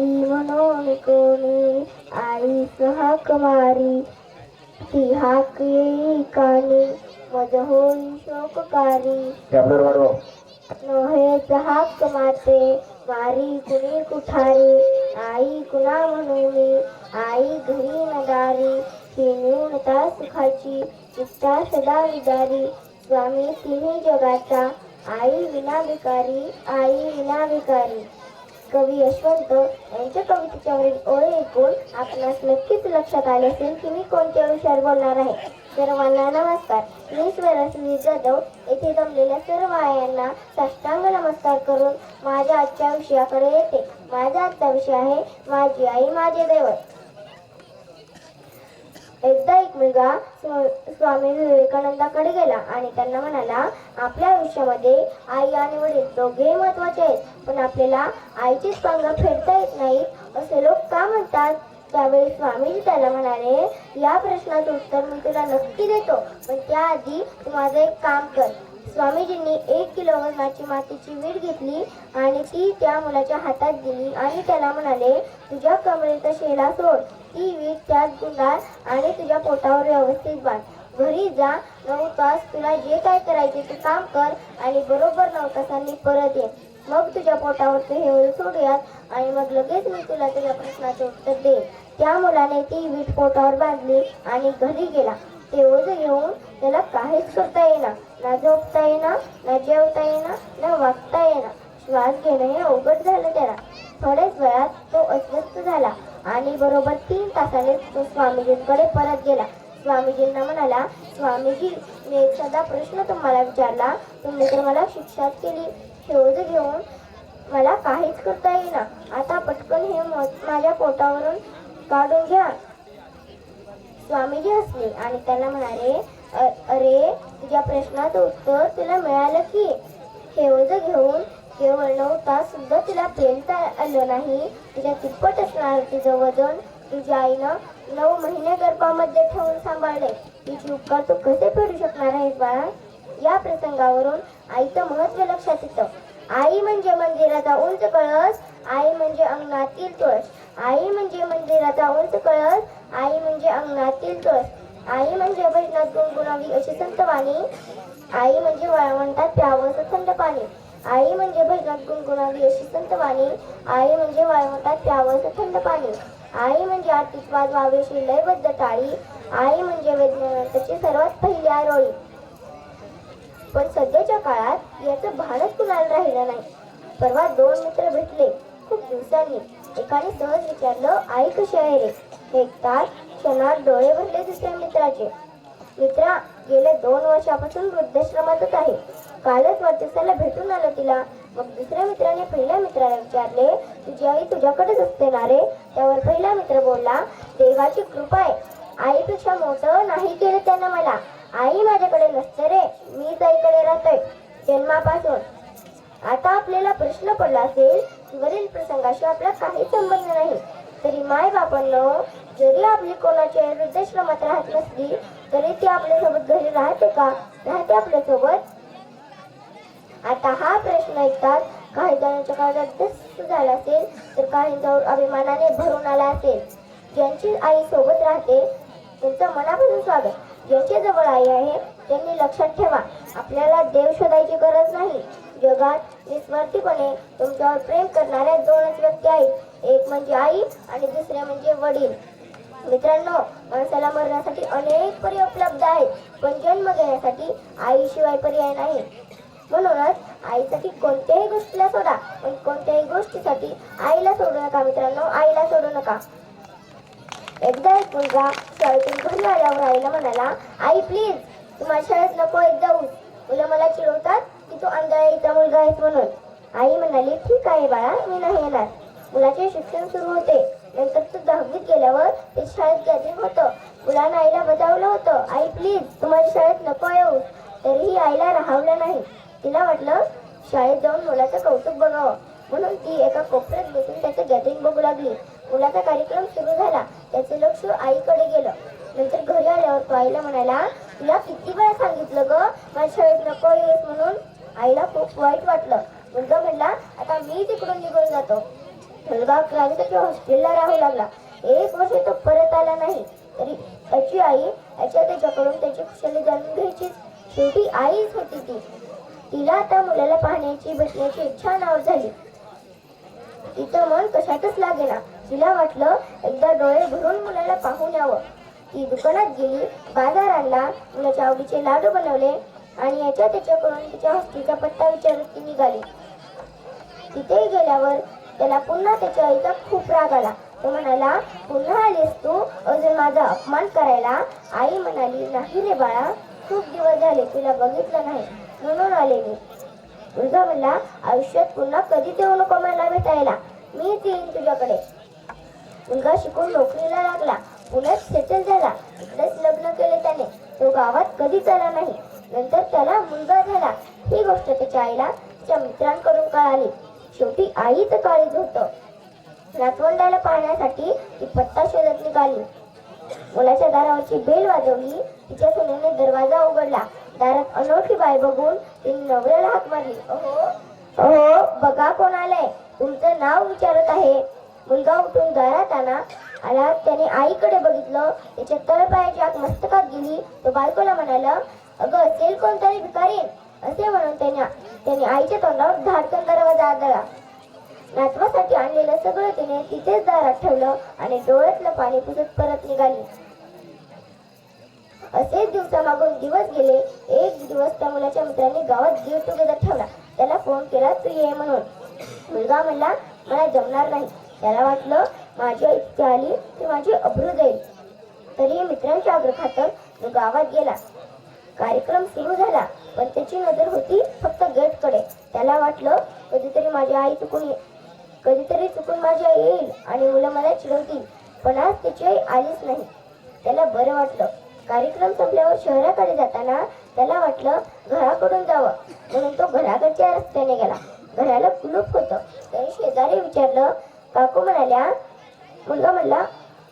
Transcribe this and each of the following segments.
म्हणून कोणी आईस हाक मारी. ती हाक येई कानी मज होई शोककारी. ते आपल्यावर वाढवा. नोहेच हाक माते मारी कुणी कुठारी. आई कुणा म्हणून आई घरी नदारी ही न्यूनता सुखाची चित्ता सदा विदारी. स्वामी तिन्ही जगाचा आई विना विकारी आई विना विकारी कवी यशवंत यांच्या कवितेच्यावरील ओळी ऐकून आपणास नक्कीच लक्षात आले असेल की मी कोणत्या विषयावर बोलणार आहे. सर्वांना नमस्कार. मी स्वरश्री जाधव. येथे जमलेल्या सर्व आयांना साष्टांग नमस्कार करून माझ्या आजच्या विषयाकडे येते. माझा आजचा विषय आहे माझी आई माझे दैवत. मुलगा स्वामी विवेकानंदाकडे गेला आणि त्यांना म्हणाला आपल्या आयुष्यामध्ये आई आणि वडील दोघेही महत्त्वाचे आहेत पण आपल्याला आईचीच पांग फेडता येत नाही असे लोक का म्हणतात? त्यावेळी स्वामीजी त्याला म्हणाले या प्रश्नाचं उत्तर मी तुला नक्की देतो पण त्याआधी तू माझं एक काम कर. स्वामीजींनी एक किलो वजनाची मातीची वीट घेतली आणि ती त्या मुलाच्या हातात दिली आणि त्याला म्हणाले तुझ्या कमरेचा शेला सोड. ती वीट त्यात गुंडाळ आणि तुझ्या पोटावर व्यवस्थित बांध. घरी जा नऊ तास तुला जे काय करायचे ते काम कर आणि बरोबर नऊ तासांनी परत ये. मग तुझ्या पोटावर हे सोडूयात आणि मग लगेच मी तुला तुझ्या प्रश्नाचे उत्तर देईन. त्या मुलाने ती वीट पोटावर बांधली आणि घरी गेला. एवढं येऊन घेऊन त्याला काहीच करता येईना. ना झोपता येईना ना जेवता येईना ना वागता येईना. श्वास घेणं हे अवघड झालं त्याला. थोड्याच वेळात तो अस्वस्थ झाला आणि बरोबर तीन तासाने तो स्वामीजींकडे परत गेला. स्वामीजींना म्हणाला स्वामीजी मी एक साधा प्रश्न तुम्हाला विचारला. तुम्ही तर मला शिक्षाच केली. हे घेऊन मला काहीच करता येईना. आता पटकन हे माझ्या पोटावरून काढून घ्या. स्वामीजी हसले आणि त्याला म्हणाले अरे तुझ्या प्रश्नाचं उत्तर तुला मिळालं की? हेवज घेऊन केवळ नऊ तास सुद्धा तुला पेलता आलं नाही. तुझ्या तिप्पट असणार तुझं वजन तुझ्या आईनं नऊ महिने गर्भामध्ये ठेवून सांभाळले. तिची उपकार तू कसे फेडू शकणार आहेस बाळा? या प्रसंगावरून आईचं महत्त्व लक्षात येतं. आई म्हणजे मंदिराचा उंच कळस आई म्हणजे अंगणातील तुळस आई म्हणजे मंदिराचा उंच कळस. आई म्हणजे अंगणातील तुळस आई म्हणजे भजनात गुणगुणावी अशी संत वाणी. आई म्हणजे वाळवंटात प्यावं थंड पाणी. आई म्हणजे भजनात गुणगुणावी अशी संत वाणी. आई म्हणजे वाळवंटात प्यावं थंड पाणी. आई म्हणजे आरतीत वावेशी अशी लयबद्ध टाळी. आई म्हणजे वेदनांतची सर्वात पहिली आरोळी. पण सध्याच्या काळात याचं भानच कुणाला राहिलं नाही. परवा दोन मित्र भेटले. खूप दिवसांनी. एकाने सहज विचारलं आई कशी आहे रे? ऐकताच क्षणात डोळे भरले दुसऱ्या मित्राचे. मित्रा गेल्या दोन वर्षापासून वृद्धाश्रमातच आहे. कालच वाढदिवसाला भेटून आलं तिला. मग दुसऱ्या मित्राने पहिल्या मित्राला विचारले तुझी आई तुझ्याकडेच असते ना रे? त्यावर पहिला मित्र बोलला देवाची कृपा आहे. आईपेक्षा मोठं नाही केलं त्यानं मला. आई माझ्याकडे नसते रे. मीच आईकडे राहतोय जन्मापासून. आता आपल्याला प्रश्न पडला असेल वरील प्रसंगाशी आपला काही संबंध नाही. तरी माय बापांनो जरी आपली कोणाची वृद्धाश्रमात राहत नसली तरी ती आपल्यासोबत घरी राहते का? राहते आपल्यासोबत. आता हा प्रश्न ऐकतात काही जणांच्या काळात दस्त झाला असेल तर काही जवळ अभिमानाने भरून आला असेल. ज्यांची आई सोबत राहते त्यांचं मनापासून स्वागत. ज्यांच्या जवळ आई आहे त्यांनी लक्षात ठेवा आपल्याला देव शोधायची गरज नाही. जगात निस्वार्थीपणे तुमच्यावर प्रेम करणाऱ्या दोनच व्यक्ती आहेत. एक म्हणजे आई आणि दुसरे म्हणजे वडील. मित्रांनो माणसाला मरण्यासाठी अनेक पर्याय उपलब्ध आहेत पण जन्म घेण्यासाठी आईशिवाय पर्याय नाही. म्हणूनच आईसाठी कोणत्याही गोष्टीला सोडा पण कोणत्याही गोष्टीसाठी आईला सोडू नका मित्रांनो आईला सोडू नका. एकदा एक मुलगा शाळेतून घरी आल्यावर आईला म्हणाला आई प्लीज तू माझ्या शाळेत नको येत जाऊ. मुलं मला चिडवतात की तू आंधळाईचा मुलगा आहेस म्हणून. आई म्हणाली ठीक आहे बाळा मी नाही येणार. मुलाचे शिक्षण सुरू होते. नंतर तू दहावीत गेल्यावर ते शाळेत गॅदरिंग होतं. मुलानं आईला बजावलं होतं. आई प्लीज तू माझ्या शाळेत नको येऊ. तरीही आईला राहावलं नाही. तिला वाटलं शाळेत जाऊन मुलाचं कौतुक बघावं. म्हणून ती एका कोपऱ्यात बसून त्याचं गॅदरिंग बघू लागली. मुलाचा कार्यक्रम सुरू झाला. त्याचे लक्ष आईकडे गेलं. नंतर घरी आल्यावर तो आईला म्हणाला तुला किती वेळा सांगितलं ग माझ्या शाळेत नको येस म्हणून आईला खूप वाईट वाटलं मुलगा म्हणला आता मी तिकडून निघून जातो तो हॉस्टेलला राहू लागला. एक वर्ष तो परत आला नाही. तरी त्याची आई याच्या त्याच्याकडून त्याची कुशली जाणून घ्यायची शेवटी आईच होती ती. तिला आता मुलाला पाहण्याची बसण्याची इच्छा नाव झाली. तिचं मन कशातच लागेना. तिला वाटलं एकदा डोळे भरून मुलाला पाहून यावं. ती दुकानात गेली बाजार आणला मुलाच्या आवडीचे लाडू बनवले आणि याच्या त्याच्याकडून तिच्या हॉस्टेलचा पत्ता विचारत ती निघाली. तिथे गेल्यावर त्याला पुन्हा त्याच्या आईचा खूप राग आला. तो म्हणाला पुन्हा आलीस तू? अजून माझा अपमान करायला? आई म्हणाली नाही रे बाळा खूप दिवस झाले तुला बघितलं नाही. म्हणून आले मी. मुलगा म्हणला आयुष्यात पुन्हा कधी देऊ नको मला भेटायला. मीच येईन तुझ्याकडे. मुलगा शिकून नोकरीला लागला. पुण्यात सेटल झाला. इकडेच लग्न केले त्याने. तो गावात कधीच आला नाही. नंतर त्याला मुलगा झाला. ही गोष्ट त्याच्या आईला तिच्या मित्रांकडून कळाली. शेवटी आईच काळीच होतं. नातवंडाला पाहण्यासाठी ती पत्ता शोधत निघाली. मुलाच्या दारावरची बेल वाजवली. तिच्या सुनेने दरवाजा उघडला. दारात अनोळखी बाई बघून तिने नवऱ्याला हात मारली. अहो अहो बघा कोण आलंय. तुमचं नाव विचारत आहे. मुलगा उठून दारात आला. आला त्याने आईकडे बघितलं. त्याच्या तळपायाची आग मस्तकात गेली. तो बायकोला म्हणाला अगं असेल कोणतरी भिकारी असे म्हणून त्याने त्याने आईच्या तोंडावर धाडकन दरवाजा आदळला नातवासाठी आणलेलं सगळं तिने तिथेच दारात ठेवलं आणि डोळ्यातलं पाणी पुसत परत निघाली. असेच दिवसामागून दिवस गेले. एक दिवस त्या मुलाच्या मित्रांनी गावात गेट टुगेदर ठेवला. त्याला फोन केला तू ये म्हणून. मुलगा म्हणला मला जमणार नाही. त्याला वाटलं माझी आई तिथे आली तर माझी अब्रू जाईल. तरी मित्रांच्या आग्रहाखातर तो गावात गेला. कार्यक्रम सुरू झाला पण त्याची नजर होती फक्त गेटकडे. त्याला वाटलं कधीतरी माझी आई चुकून कधीतरी चुकून माझी आई येईल आणि मुलं मला चिडवतील पण आज त्याची आई आलीच नाही. त्याला बरं वाटलं. कार्यक्रम संपल्यावर शहराकडे जाताना त्याला वाटलं घराकडून जावं. म्हणून तो घराकडच्या रस्त्याने गेला. घराला कुलूप होतं. त्याने शेजारी विचारलं काकू म्हणाल्या मुलगा म्हणला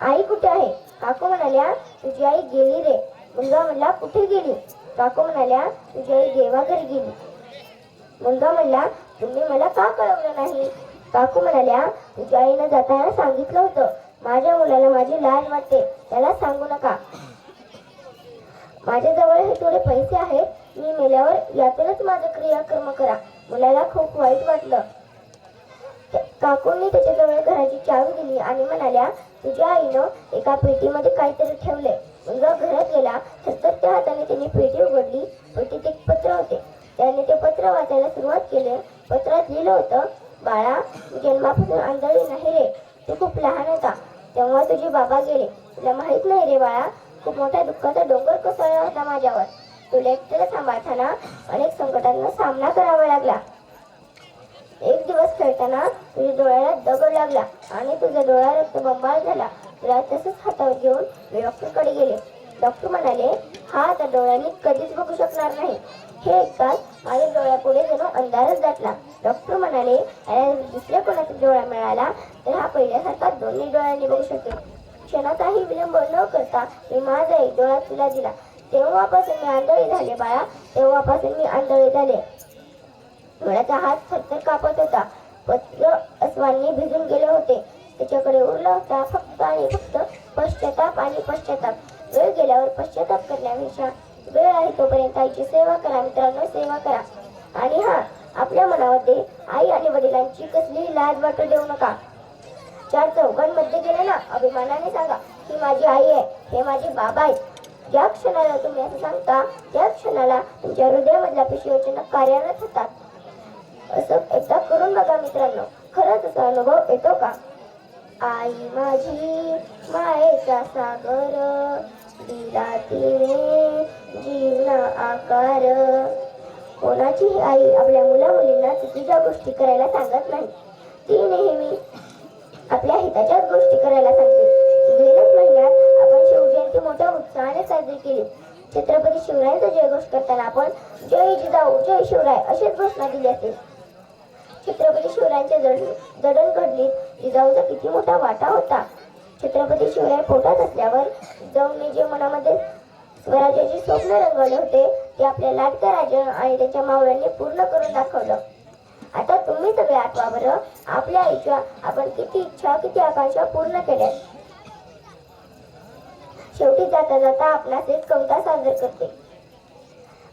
आई कुठे आहे? काकू म्हणाल्या तुझी आई गेली रे. मुलगा म्हणला कुठे गेली? काकू म्हणाल्या तुझी आई देवाघरी गेली. मुलगा म्हणला तुम्ही मला का कळवलं नाही? काकू म्हणाल्या तुझ्या आईनं जाताना सांगितलं होतं. माझ्या मुलाला माझी लाज वाटते त्याला सांगू नका. माझ्याजवळ हे थोडे पैसे आहेत मी मेल्यावर यातूनच माझं क्रियाकर्म करा. मुलाला खूप वाईट वाटलं. काकूंनी त्याच्याजवळ घराची चावी दिली आणि म्हणाल्या तुझ्या आईनं एका पेटीमध्ये काहीतरी ठेवले मुलगा घरात गेला तर त्या हाताने त्याने पेटी उघडली पेटीत एक पत्र होते. त्याने ते पत्र वाचायला सुरुवात केली. पत्रात लिहिलं होतं बाळा जन्मापासून आंधळी नाही रे. तू खूप लहान होता. तेव्हा तुझे बाबा गेले. तुला माहीत नाही रे बाळा खूप मोठ्या दुःखाचा डोंगर कोसळला होता माझ्यावर. तुला एकट्याला सांभाळताना अनेक संकटांना सामना करावा लागला. एक दिवस खेळताना तुझ्या डोळ्याला दगड लागला आणि तुझा डोळा रक्तबंबाळ झाला. तुला तसंच हातावर घेऊन मी डॉक्टरकडे गेले. डॉक्टर म्हणाले हा आता डोळ्यांनी कधीच बघू शकणार नाही. हे ऐकताच माझ्या डोळ्यापुढे जणू अंधारच दाटला. डॉक्टर म्हणाले दुसऱ्या कोणाचा डोळा मिळाला तर हा पहिल्यासारखा दोन्ही डोळ्यांनी बघू शकेल. क्षणाचाही विलंब न करता मी माझा एक डोळा तुला दिला. तेव्हापासून मी आंधळी झाले बाळा. तेव्हापासून मी आंधळी झाले. डोळ्याचा हात थरथर कापत होता. पत्र अस्वांनी भिजून गेले होते. त्याच्याकडे उरला होता फक्त आणि फक्त पश्चाताप आणि पश्चाताप. वेळ गेल्यावर पश्चाताप करण्यापेक्षा वेळ आहे तोपर्यंत आईची सेवा करा मित्रांनो सेवा करा. आणि हा आपल्या मनामध्ये आई आणि वडिलांची कसलीही लाज वाटू देऊ नका. चार चौघांमध्ये गेले ना अभिमानाने सांगा ही माझी आई आहे हे माझे बाबा आहेत. ज्या क्षणाला तुम्ही असं सांगता त्या क्षणाला तुमच्या हृदयामधल्या पेशीवचन कार्यान्वित होतात. असं एकदा करून बघा मित्रांनो. खरंच असा अनुभव येतो का? आई माझी मायेचा सागर. दिला तिने जीवना आकार. कोणाचीही आई आपल्या मुला मुलींना चुकीच्या गोष्टी करायला सांगत नाही? ती नेहमी आपल्या हिताच्याच गोष्टी करायला सांगते. गेल्याच महिन्यात आपण शिवजयंती मोठ्या उत्साहाने साजरी केली. छत्रपती शिवरायांचा जयघोष करताना आपण जय जिजाऊ जय शिवराय अशीच घोषणा दिली असेल छत्रपती शिवरायांच्या जड जडणघडणीत जिजाऊचा किती मोठा वाटा होता. छत्रपती शिवराय पोटात असल्यावर जिजाऊंनी जे मनामध्ये स्वराज्याचे स्वप्न रंगवले होते ते आपल्या लाडक्या राजा आणि त्याच्या मावळ्यांनी पूर्ण करून दाखवलं. आता तुम्ही सगळे आठवा बरं आपल्या आईच्या आपण किती इच्छा किती आकांक्षा पूर्ण केल्या. शेवटी जाता जाता आपणास एक कविता सादर करते.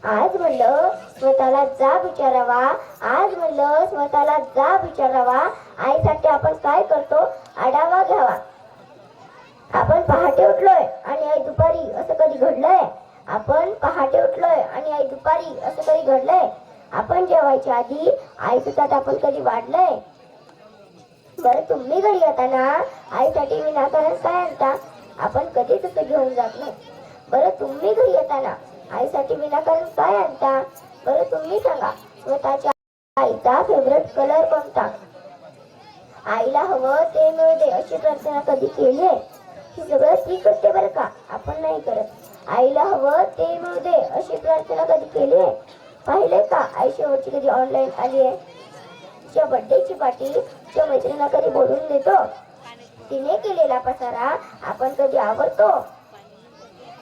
आज म्हणलं स्वतःला जा विचारावा. आज म्हणलं स्वतःला जा विचारावा. आईसाठी आपण काय करतो? आढावा घ्यावा. आपण पहाटे उठलोय आणि आई दुपारी असं कधी घडलंय? आपण पहाटे उठलोय आणि आई दुपारी असं कधी घडलंय? आपण जेवायच्या आधी आईचं ताट आपण कधी वाढलंय? बरं तुम्ही घरी येताना आईसाठी विनाकारण काय आणता? आपण कधीच असं घेऊन जात नाही. बरं तुम्ही घरी येताना आईसाठी विनाकारण काय आणता. बरं तुम्ही सांगा स्वतःच्या आईचा फेवरेट कलर कोणता? आईला हवं ते मिळू दे अशी प्रार्थना कधी केली आहे? ही सगळं ती करते बरं का? आपण नाही करत. आईला हवं ते मिळू दे अशी प्रार्थना कधी केली आहे? पाहिले का? आई शेवटची कधी ऑनलाईन आली आहे? तिच्या बर्थडेची पार्टी तिच्या मैत्रिणीला कधी बोलून देतो? तिने केलेला पसारा आपण कधी आवडतो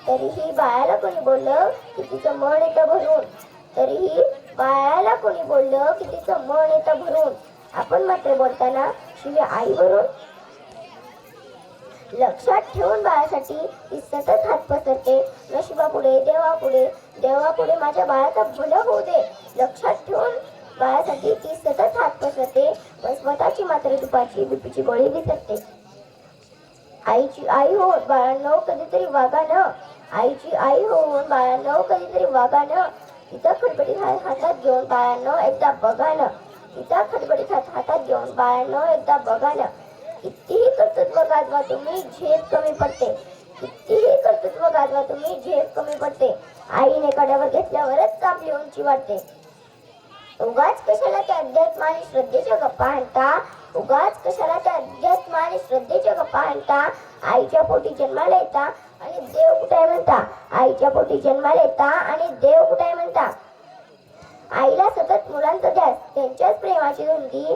तरीही बाळाला कोणी बोललं की तिचं मन येतं भरून. तरीही बाळाला कोणी बोललं की तिचं मन येतं भरून. आपण मात्र बोलताना तुझ्या आई भरून लक्षात ठेवून बाळासाठी ती सतत हात पसरते. नशिबापुढे देवापुढे देवापुढे माझ्या बाळाचा भलं होऊ दे. लक्षात ठेवून बाळासाठी ती सतत हात पसरते. पण स्वतःची मात्र दुपारची बिपीची गोळी विसरते आईची आई हो बाळांनो कधीतरी वागा न. आईची आई होऊन बाळांनो कधीतरी वागा तिचा खडबडीत हात हातात घेऊन बाळांनो एकदा बघा तिचा खडबडीत हात हातात घेऊन बाळांनो एकदा बघा कितीही कर्तृत्व गाजवा तुम्ही झेप कमी पडते. कितीही कर्तृत्व गाजवा तुम्ही झेप कमी पडते. आईने कड्यावर घेतल्यावरच आपली उंची वाढते. उगाच कशाला त्या अध्यात्म आणि श्रद्धेच्या गप्पा आणता? उगाच कशाला त्या अध्यात्म आणि श्रद्धेच्या गप्पा आणता? आईच्या पोटी जन्माला येता आणि देव कुठे आहे म्हणता? आईच्या पोटी जन्माला येता आणि देव कुठे म्हणता? आईला सतत मुलांचा द्यास त्यांच्याच प्रेमाची धुंदी.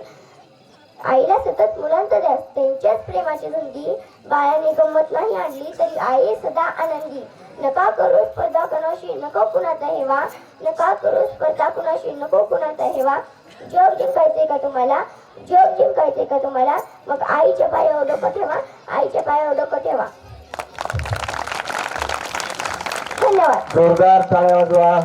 आईला सतत मुलांचा द्यास त्यांच्याच प्रेमाची धुंदी. बाळाने गंमत नाही आणली तरी आई सदा आनंदी. नका करू स्पर्धा कुणाशी नको कुणाचा हेवा. नका करू स्पर्धा कुणाशी नको कुणाचा हेवा. जेव जिंकायचंय का तुम्हाला? जेव जिंकायचंय का तुम्हाला? मग आईच्या पायावर डोकं ठेवा. आईच्या पायावर डोकं ठेवा. धन्यवाद. जोरदार टाळ्या वाजवा.